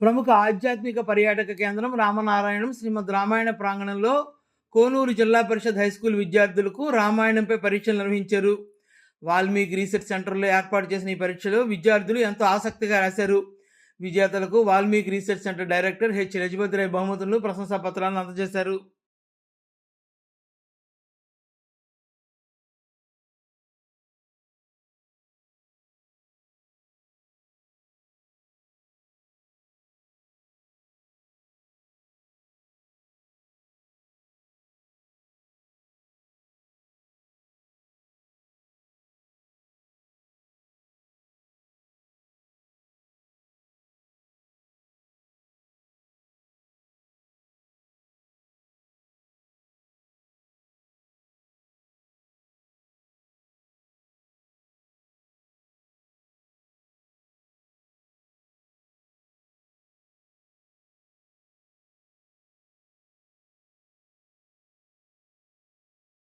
ప్రముఖ ఆధ్యాత్మిక పర్యాటక కేంద్రం రామనారాయణం. శ్రీమద్ రామాయణ ప్రాంగణంలో కోనూరు జిల్లా పరిషత్ హైస్కూల్ విద్యార్థులకు రామాయణంపై పరీక్షలు నిర్వహించారు. వాల్మీకి రీసెర్చ్ సెంటర్లో ఏర్పాటు చేసిన ఈ పరీక్షలో విద్యార్థులు ఎంతో ఆసక్తిగా రాశారు. విజేతలకు Valmiki research centre director H. Rajapathirai బహుమతులను ప్రశంసా పత్రాలను అందజేశారు.